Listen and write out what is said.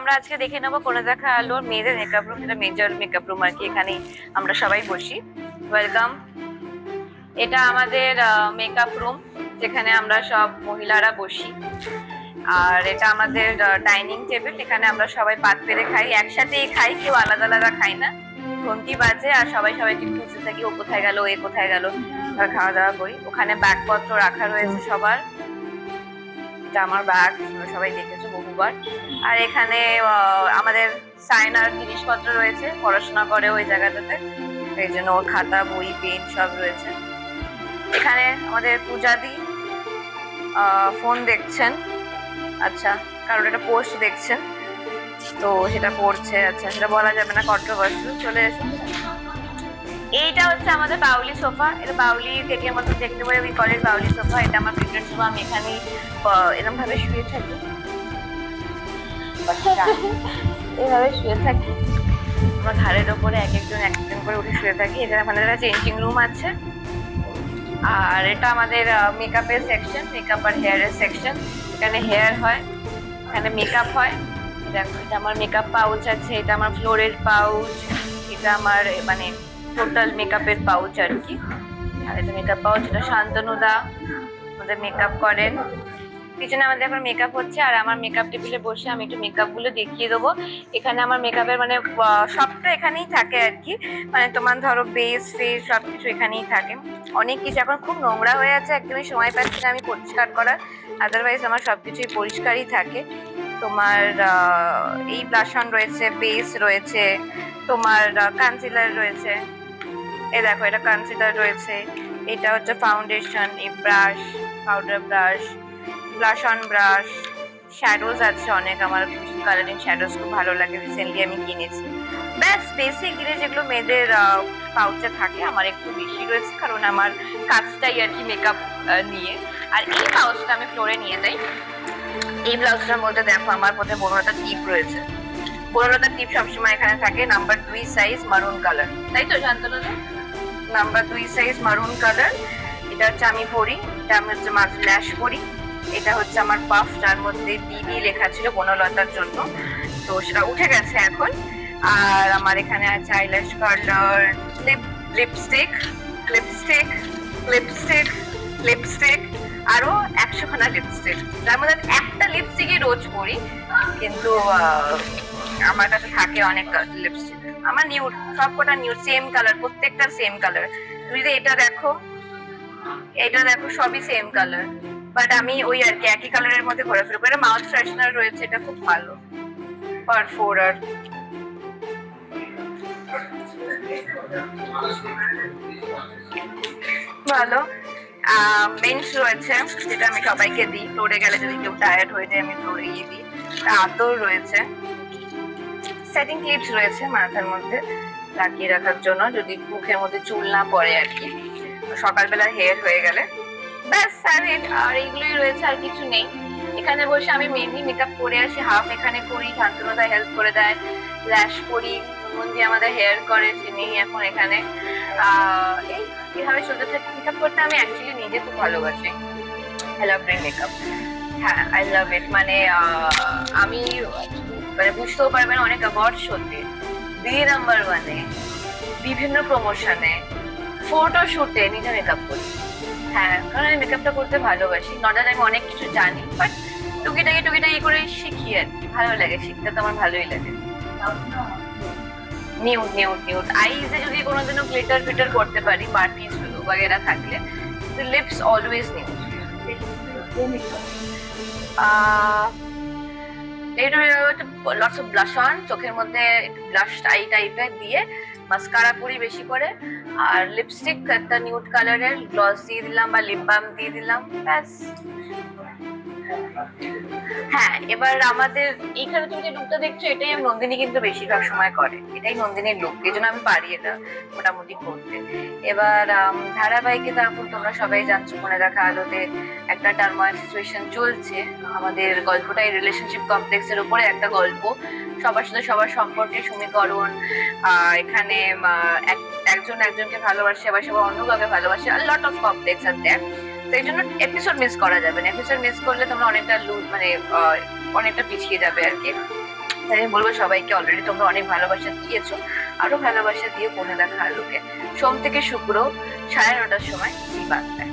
আমরা আজকে দেখে নেব কোনো দেখা আলোর মেয়েদের মেকআপ রুম এটা মেজর মেকআপ রুম আর কি এখানে আমরা সবাই বসি। ওয়েলকাম এটা আমাদের মেকআপ রুম যেখানে আমরা সব মহিলারা বসি। আর এটা আমাদের ডাইনিং টেবিল এখানে আমরা সবাই পাত পেরে খাই। একসাথেই খাই, কেউ আলাদা আলাদা খাই না। ঘন্টি বাজে আর সবাই সবাইকে খুঁজতে থাকি, ও কোথায় গেল, এ কোথায় গেল খাওয়া দাওয়া করি। ওখানে ব্যাগপত্র রাখা রয়েছে সবার। এটা আমার ব্যাগ সবাই দেখেছ বহুবার। আর এখানে আমাদের সাইনার জিনিসপত্র রয়েছে পড়াশোনা করে ওই জায়গাটাতে। এই জন্য ওর খাতা বই পেন সব রয়েছে। এখানে আমাদের পূজাদি ফোন দেখছেন। আচ্ছা কারণ এটা পোস্ট দেখছেন। তো সেটা পড়ছে আচ্ছা সেটা বলা যাবে না কন্ট্রোভার্সি চলে এসো। এইটা হচ্ছে আমাদের বাউলি সোফা। এটা বাউলি থেকে মতো দেখতে পারে ওই কলের বাউলি সোফা, এটা আমার প্রিফারেন্স সোফা। আমি এখানেই এরকম ভাবে শুয়ে থাকি। এভাবে শুয়ে থাকি। আমার ঘাড়ের ওপরে এক একজন এক একজন করে উঠে শুয়ে থাকি। এটা আমাদের একটা চেঞ্জিং রুম আছে। আর এটা আমাদের মেকআপের সেকশন মেকআপ আর হেয়ারের সেকশন এখানে হেয়ার হয়, এখানে মেকআপ হয়। দেখো, এটা আমার মেকআপ পাউচ আছে, এটা আমার ফ্লোরের পাউচ এটা আমার মানে টোটাল মেকআপের পাউচ আর কি। আর এটা মেকআপ পাউচ, এটা শান্তনুদা আমাদের মেকআপ করেন। পিছনে আমাদের এখন মেকআপ হচ্ছে, আর আমার মেকআপ টেবিলে বসে আমি একটু মেকআপগুলো দেখিয়ে দেবো। এখানে আমার মেকআপের মানে সবটা এখানেই থাকে আর কি। মানে তোমার ধরো বেস ফেস সব কিছু এখানেই থাকে। অনেক কিছু এখন খুব নোংরা হয়ে আছে, একদমই সময় পাচ্ছি না আমি পরিষ্কার করার। আদারওয়াইজ আমার সব কিছুই পরিষ্কারই থাকে। তোমার এই ব্লাশন রয়েছে বেস রয়েছে, তোমার কনসিলার রয়েছে। এ দেখো, এটা কনসিলার রয়েছে। এটা হচ্ছে ফাউন্ডেশন এই brush powder brush blush on brush shadows আছে অনেক। আমার কালারিং শ্যাডোজ খুব ভালো লাগে। রিসেন্টলি আমি কিনেছি। ব্যাস বেসিক যেগুলো মেয়েদের পাউচে থাকে, আমার একটু বেশি রয়েছে, কারণ আমার কাজটাই আর কি মেকআপ নিয়ে। আর এই পাউচটা আমি ফ্লোরে নিয়ে যাই। এই ব্লাউজটার মধ্যে দেখো, আমার মধ্যে বনলতা টিপ রয়েছে। বনলতা টিপ সবসময় এখানে থাকে। নাম্বার দুই সাইজ মারুন কালার তাই তো, শান্তনু? নাম্বার দুই সাইজ মারুন কালার এটা হচ্ছে আমি পরি, এটা আমি হচ্ছে মাছ ল্যাশ পরি। এটা হচ্ছে আমার পাফ যার মধ্যে বিবি লেখা ছিল বনলতার জন্য। তো সেটা উঠে গেছে এখন। আর আমার এখানে আছে eyelash colour lip lipstick lipstick lipstick lipstick আরও একশো খানা লিপস্টিক যার মধ্যে একটা লিপস্টিকই রোজ পরি, কিন্তু আমার থাকে অনেক লিপস্টিক আমার নিউড সবকটা নিউড সেম কালার প্রত্যেকটা সেম কালার তুমি যদি এটা দেখো এটা দেখো, সবই সেম কালার বাট আমি ওই আর কি, একই কালারের মধ্যে ঘোরাফেরা করি। মাউথ ফ্রেশনার রয়েছে, এটা খুব ভালো। পার ফোর আর ভালো মেন্স রয়েছে, যেটা আমি সবাইকে দিই। ফ্লোরে গেলে যদি কেউ টায়ার্ড হয়ে যায়, আমি ফ্লোরে গিয়ে দিই। আতর রয়েছে। সেটিং ক্লিপস রয়েছে মাথার মধ্যে লাগিয়ে রাখার জন্য যদি মুখের মধ্যে চুল না পড়ে আর কি। সকালবেলা হেয়ার হয়ে গেলে। ব্যাস এ- আর এইগুলোই রয়েছে আর কিছু নেই। এখানে বসে আমি মেনলি মেকআপ করে আসি হাফ এখানে করি শান্তনুদা হেল্প করে দেয় ল্যাশ করি মন্দি আমাদের হেয়ার করে সে নেই এখন এখানে। আহ, এই এভাবে চলতে থাকে। মেকআপ করতে আমি অ্যাকচুয়ালি নিজে খুব ভালোবাসি। আই লাভ মেকআপ হ্যাঁ আই লাভ ইট মানে আমি মানে বুঝতেও পারবেন অনেক অ্যাওয়ার্ড শোতে দিদি নাম্বার ওয়ানে বিভিন্ন প্রমোশনে ফটো শুটে নিজে মেকআপ করি। হ্যাঁ কারণ আমি মেকআপটা করতে ভালোবাসি। নট আমি অনেক কিছু জানি বাট টুকিটাকি টুকিটাকি করে শিখি আর কি। ভালো লাগে, শিখতে তো আমার ভালোই লাগে। নিউড নিউড নিউড আইজে যদি কোনোদিনও গ্লিটার ফিটার করতে পারি মার্টিস বাগেরা থাকলে লিপস অলওয়েজ নিউড এটা লটস অফ ব্লাশ অন চোখের মধ্যে ব্লাশ আই টাইপের দিয়ে মাস্কারা পরি বেশি করে। আর লিপস্টিক একটা নিউড কালারের গ্লস দিয়ে দিলাম বা লিপ বাম দিয়ে দিলাম, ব্যাস। হ্যাঁ এবার আমাদের এইখানে তুমি যে লুকটা দেখছ, এটাই নন্দিনী কিন্তু বেশিরভাগ সময় করে। এটাই নন্দিনীর লুক এই জন্য আমি পারি এটা মোটামুটি করতে। এবার ধারাবাহিকে তো এখন তোমরা সবাই জানছো, মনে রাখা আলোতে একটা টার্মোয়াল সিচুয়েশন চলছে। আমাদের গল্পটাই রিলেশনশিপ কমপ্লেক্সের উপরে একটা গল্প। সবার সাথে সবার সম্পর্কে সমীকরণ এখানে এক- একজন একজনকে ভালোবাসে, আবার সবাই অন্য কাউকে ভালোবাসে লট অফ কমপ্লেক্স আর দেখ তো এই জন্য এপিসোড মিস করা যাবে না। এপিসোড মিস করলে তোমরা অনেকটা লুজ মানে অনেকটা পিছিয়ে যাবে আর কি। আমি বলব সবাইকে অলরেডি তোমরা অনেক ভালোবাসা দিয়েছ। আরও ভালোবাসা দিয়ে বনে দেখা আলোকে সোম থেকে শুক্র, সাড়ে নটার সময়, এই বাংলায়